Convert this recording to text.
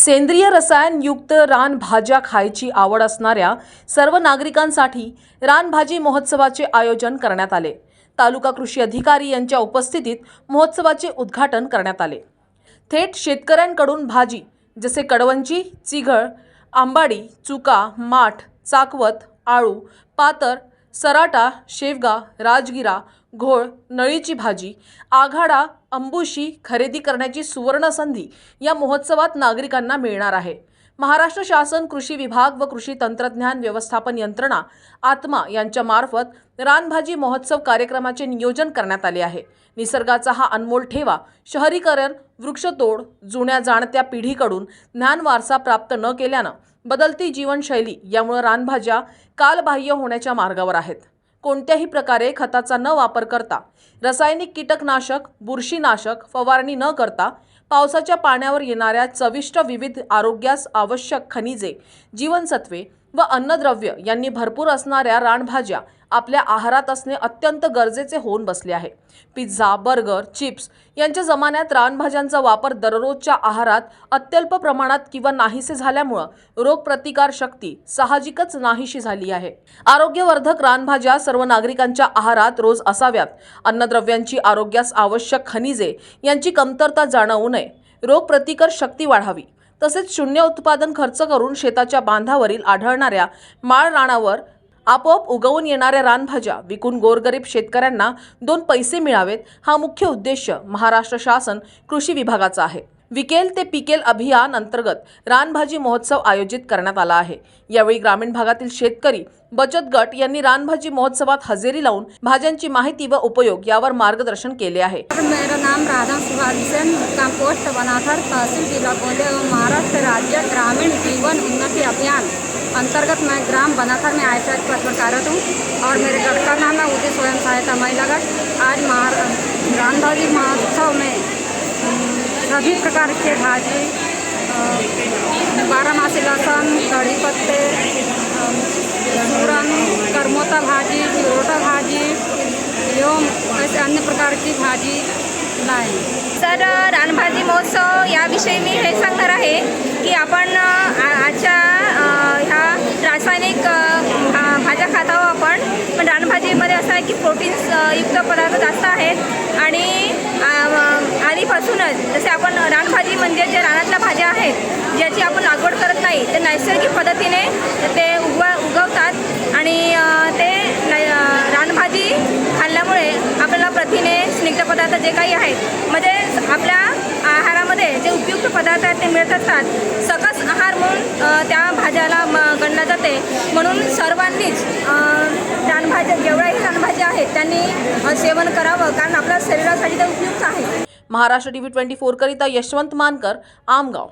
सेंद्रिय रसायनयुक्त रानभाज्या खायची आवड असणाऱ्या सर्व नागरिकांसाठी रानभाजी महोत्सवाचे आयोजन करण्यात आले. तालुका कृषी अधिकारी यांच्या उपस्थितीत महोत्सवाचे उद्घाटन करण्यात आले. थेट शेतकऱ्यांकडून भाजी जसे कडवंची चिघळ आंबाडी चुका माठ चाकवत आळू पातर सराटा शेवगा राजगिरा घोळ नळीची भाजी आघाडा अंबुशी खरेदी करण्याची सुवर्णसंधी या महोत्सवात नागरिकांना मिळणार आहे. महाराष्ट्र शासन कृषी विभाग व कृषी तंत्रज्ञान व्यवस्थापन यंत्रणा आत्मा यांच्या मार्फत रानभाजी महोत्सव कार्यक्रमाचे नियोजन करण्यात आले आहे. निसर्गाचा हा अनमोल ठेवा शहरीकरण वृक्षतोड जुन्या जाणत्या पिढीकडून ज्ञान वारसा प्राप्त न केल्यानं बदलती जीवनशैली यामुळे रानभाज्या कालबाह्य होण्याच्या मार्गावर आहेत. कोणत्याही प्रकारे खताचा न वापर करता रासायनिक कीटकनाशक बुरशीनाशक फवारणी न करता पावसाच्या पाण्यावर येणाऱ्या चविष्ट विविध आरोग्यास आवश्यक खनिजे जीवनसत्वे व अन्नद्रव्य यांनी भरपूर असणाऱ्या रानभाज्या आपल्या आहारात असणे अत्यंत गरजेचे होऊन बसले आहे. पिझ्झा बर्गर चिप्स यांच्या जमान्यात रानभाज्यांचा वापर दररोजच्या आहारात अत्यल्प प्रमाणात किंवा नाहीसे झाल्यामुळं रोगप्रतिकार शक्ती साहजिकच नाहीशी झाली आहे. आरोग्यवर्धक रानभाज्या सर्व नागरिकांच्या आहारात रोज असाव्यात. अन्नद्रव्यांची आरोग्यास आवश्यक खनिजे यांची कमतरता जाणवू नये. रोगप्रतिकार शक्ती वाढावी. तसेच शून्य उत्पादन खर्च करून शेताच्या बांधावरील आढळणाऱ्या माळ राणावर आपोआप उगवून येणाऱ्या रानभाज्या विकून गोरगरीब शेतकऱ्यांना दोन पैसे मिळावेत हा मुख्य उद्देश महाराष्ट्र शासन कृषी विभागाचा आहे. विकेल ते पिकेल अभियान अंतर्गत रानभाजी महोत्सव आयोजित करण्यात आला आहे. यावेळी ग्रामीण भागातील शेतकरी बचत गट यांनी रानभाजी महोत्सवात हजेरी लावून भाज्यांची माहिती व उपयोग यावर मार्गदर्शन केले आहे. मेरा नाम राधा सुहाग पोस्ट बनाथर तहसील जिला महाराष्ट्र राज्य ग्रामीण जीवन उन्नति अभियान अंतर्गत मैं ग्राम बनाथर में आयशा पद पर कार्यरत हूँ और मेरे गढ़ का नाम है उदय स्वयं सहायता महिला गढ़ आज महार रानभाजी महा सभी प्रकार के भाजी बारहमासी लहसुन कढ़ी पत्ते अम, करमोता भाजी चिरोटा भाजी एवं ऐसे अन्य प्रकार की भाजी नाही सर रानभाजी महोत्सव याविषयी मी हे सांगणार आहे की आपण आजच्या ह्या रासायनिक भा- भाज्या खात आहोत आपण. पण रानभाजीमध्ये असं आहे की प्रोटीन्स युक्त पदार्थ जास्त आहेत. आणि आधीपासूनच जसे आपण रानभाजी म्हणजे जे रानातल्या भाज्या आहेत ज्याची आपण लागवड करत नाही ते नैसर्गिक पद्धतीने ते उगव उगवतात. आणि ते रानभाजी खाल्ल्यामुळे आपल्याला प्रथिने स्निग्ध पदार्थ जे काही आहेत म्हणजे आपल्या आहारामध्ये जे उपयुक्त पदार्थ आहेत ते मिळत असतात. सकस आहार म्हणून त्या भाज्याला म गणलं जाते. म्हणून सर्वांनीच रानभाज्या जेवढ्याही रानभाज्या आहेत त्यांनी सेवन करावं कारण आपल्या शरीरासाठी ते उपयुक्त आहे. महाराष्ट्र टीव्ही ट्वेंटी फोरकरिता यशवंत मानकर आमगाव.